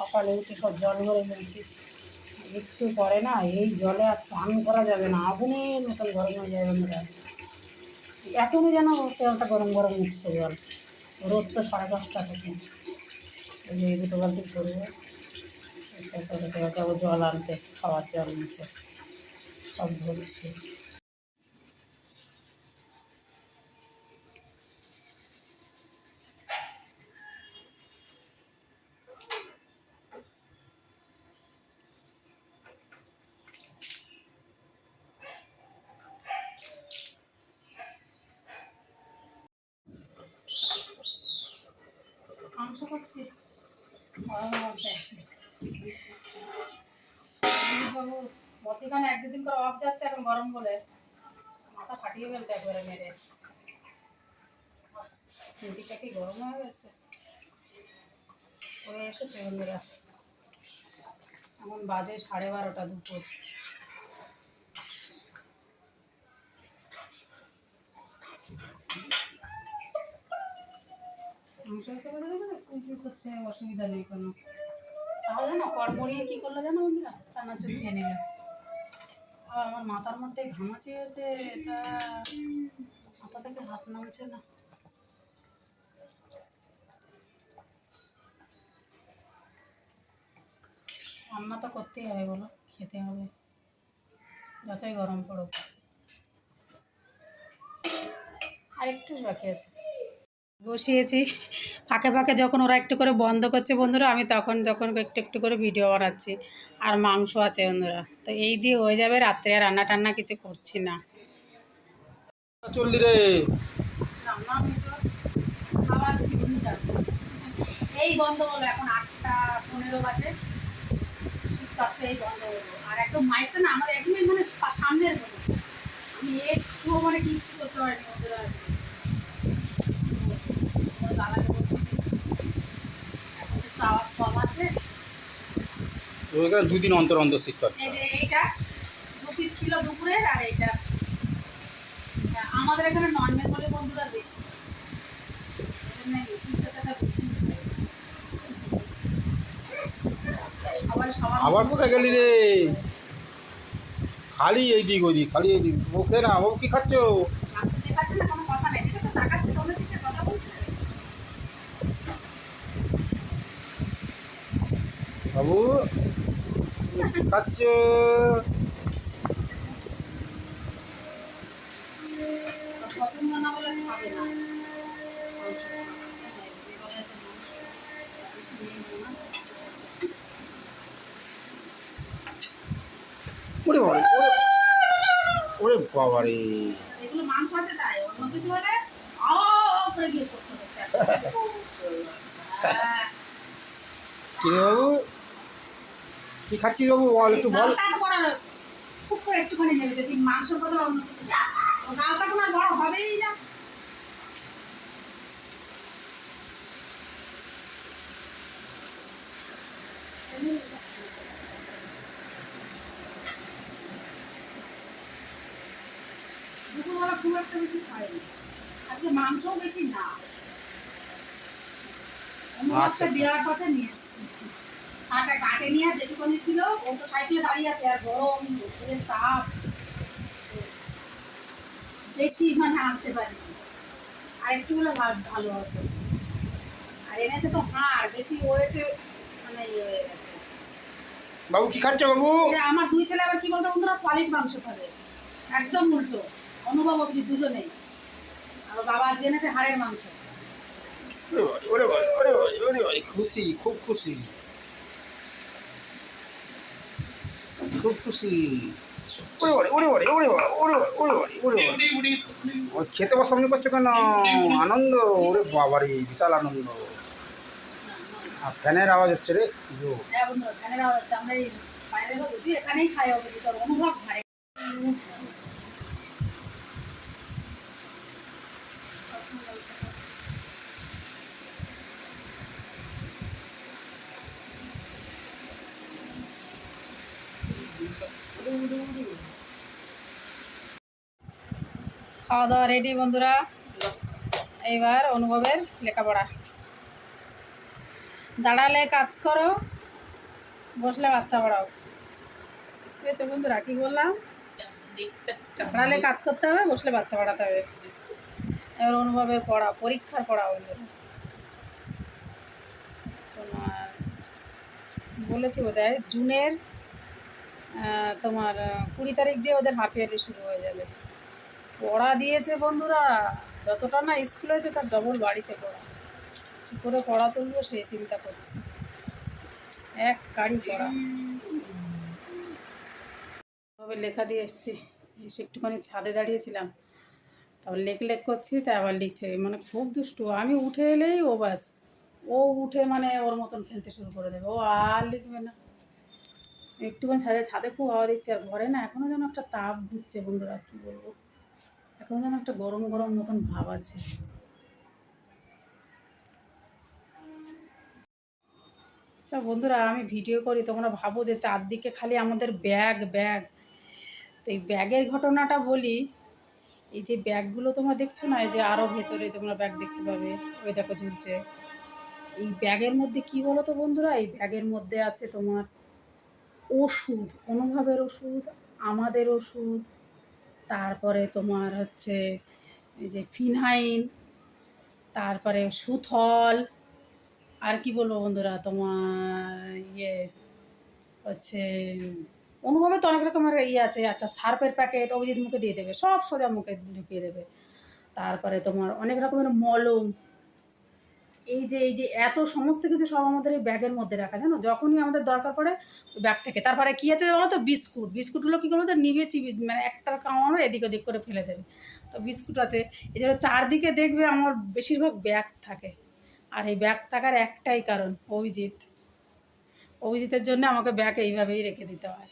সকালে উঠে সব জল ভরে ফেলছি। একটু পরে না এই জলে আর চান করা যাবে না, আগুনের মতন গরম হয়ে যাবে বন্ধুরা। এখনই যেন তেলটা গরম গরম উঠছে জল। রোদ তো সাড়ে দশটা থেকে। ওই যে দুটো বালতি করব যাব জল আনতে, খাওয়ার জল নিচে। সব ধরছি করছি বাবু করে অফ যাচ্ছে, এখন গরম বলে মাথা ফাটিয়ে ফেলছে একবারে মেরে। দিদিটা কি গরম হয়ে গেছে? করে এসেছে বন্ধুরা। এখন বাজে সাড়ে বারোটা দুপুর। মাংস হিসেবে দেবে না করছে অসুবিধা নেই কোনো। তাও জানো কড়মড়িয়ে কী করল জানো বন্ধুরা? চানাচুর খেয়ে নিলে আর আমার মাথার মধ্যে ঘামাচি হয়েছে তা মাথা থেকে হাত নামছে না। রান্না তো করতেই হবে বলো খেতে হবে। যতই গরম পড়ুক। আর একটু বাকি আছে। বসিয়েছি। ফাঁকে ফাঁকে যখন ওরা একটু করে বন্ধ করছে বন্ধুরা আমি তখন তখন একটু একটু করে ভিডিও বানাচ্ছি। আর মাংস আছে বন্ধুরা। তো এই দিয়ে হয়ে যাবে রাত্রে আর রান্না টান্না কিছু করছি না। চললি রে এই বন্ধ হলো এখন আটটা পনেরো বাজে। শিব চর্চাই বন্ধ হলো। আর একদম মাইকটা না আমাদের একদমই মানে সামনের হলো আমি একটুও মানে কিচ্ছু করতে পারিনি বন্ধুরা। দাদাকে বলছি এখন একটু আওয়াজ কম আছে ওইখানে দুই দিন অন্তর অন্তর শীত চর্চা। এইটা দু ছিল দুপুরের আর এইটা। আমাদের এখানে নন বেঙ্গলি বন্ধুরা বেশি। আবার কোথায় গেলি রে? খালি এই দিক ওই দিক খালি এই দিক ওকে না ও কি খাচ্ছ আপনি দেখাচ্ছে না কোনো কথা নেই দেখেছ তাকাচ্ছে তোমরা দিকে কথা বলছে বাবু। খাচ্ছ? পছন্দ না খাবে। ওরে বাবারে ওরে ওরে বাবারে। এগুলো মাংস আছে তাই অন্য কিছু হলে আ করে গিয়ে করতে বাবু? কি খাচ্ছিস বাবু? বল একটু বল। খুব করে একটুখানি নেবে যদি মাংসের বদলে অন্য কিছু গালটা কোনো বড় হবেই না। দুপুরবেলা খুব একটা বেশি খাইনি। আজকে মাংসও বেশি না। অন্য আচ্ছা, একটা দেওয়ার কথা নিয়ে এসেছি কাটে নিয়ে যেটুকুনি ছিল ও তো সাইকেলে দাঁড়িয়ে আছে আর গরম তাপ। বেশি মানে আনতে পারি আর একটু হলে ভালো হতো। আর এনেছে তো হাড় বেশি ওয়েটে মানে ইয়ে হয়ে গেছে। বাবু কি খাচ্ছ বাবু? আমার দুই ছেলে আবার কি বলতো বন্ধুরা? সলিড মাংস খাবে। একদম উল্টো। অনুভব অবধি দুজনেই। আর বাবা আজকে এনেছে হাড়ের মাংস। ওরে বাবারে, ওরে ওরে ওরে খুশি খুব খুশি। খুব খুশি। ওরে ওরে বাবারে, ওরে বাবারে, ওরে ওরে ওরে বাবারে। ও খেতে বসা সামনে করছ কেন? আনন্দ ওরে বাবারে বিশাল আনন্দ। আর ফ্যানের আওয়াজ হচ্ছে রে। হ্যাঁ ফ্যানের আওয়াজ হচ্ছে আমরা এখানেই খাই খাওয়া দাওয়া রেডি বন্ধুরা। এইবার অনুভবের লেখাপড়া। দাঁড়ালে কাজ করো, বসলে বাচ্চা পড়াও। বুঝেছ বন্ধুরা, কি বললাম? দাঁড়ালে কাজ করতে হবে, বসলে বাচ্চা পড়াতে হবে। এবার অনুভবের পড়া পরীক্ষার পড়া ওগুলো তোমার, বলেছি বোধ জুনের তোমার, কুড়ি তারিখ দিয়ে ওদের হাফ ইয়ারলি শুরু হয়ে যাবে। পড়া দিয়েছে বন্ধুরা। যতটা না স্কুল হয়েছে তার ডবল বাড়িতে পড়া। কী করে পড়া তুলবো সেই চিন্তা করছি। এক কারি পড়া। লেখা দিয়ে এসছি। এসে একটুখানি ছাদে দাঁড়িয়েছিলাম। তারপর লেখ লেখ করছি তাই আবার লিখছে। মানে খুব দুষ্টু। আমি উঠে এলেই ও বাস ও উঠে মানে ওর মতন খেলতে শুরু করে দেবে। ও আর লিখবে না। একটুখানি ছাদে ছাদে খুব হাওয়া দিচ্ছে। আর ঘরে না এখনও যেন একটা তাপ ঘুরছে বন্ধুরা, কী বলব? এখনও যেন একটা গরম গরম মতন ভাব আছে। আচ্ছা বন্ধুরা, আমি ভিডিও করি, তোমরা ভাবো যে চারদিকে খালি আমাদের ব্যাগ ব্যাগ। তো এই ব্যাগের ঘটনাটা বলি, এই যে ব্যাগগুলো তোমরা দেখছ না, এই যে আরও ভেতরে তোমরা ব্যাগ দেখতে পাবে, ওই দেখো ঝুলছে। এই ব্যাগের মধ্যে কি বলো তো বন্ধুরা? এই ব্যাগের মধ্যে আছে তোমার ওষুধ, অনুভবের ওষুধ, আমাদের ওষুধ তারপরে তোমার হচ্ছে এই যে ফিনহাইন, তারপরে সুথল, আর কি বলব বন্ধুরা, তোমার ইয়ে হচ্ছে অনুভবে তো অনেক রকমের ইয়ে আছে আচ্ছা সার্পের প্যাকেট অভিজিৎ মুখে দিয়ে দেবে, সব সোজা মুখে ঢুকিয়ে দেবে। তারপরে তোমার অনেক রকমের মলম এই যে এই যে এত সমস্ত কিছু সব আমাদের এই ব্যাগের মধ্যে রাখা, জানো? যখনই আমাদের দরকার পড়ে ব্যাগ থেকে। তারপরে কী আছে বলো তো বিস্কুট। বিস্কুটগুলো কী করব তো নিবে চিবি মানে একটা কামানো এদিক ওদিক করে ফেলে দেবে। তো বিস্কুট আছে। এই জন্য চারদিকে দেখবে আমার বেশিরভাগ ব্যাগ থাকে। আর এই ব্যাগ থাকার একটাই কারণ, অভিজিৎ। অভিজিতের জন্য আমাকে ব্যাগ এইভাবেই রেখে দিতে হয়।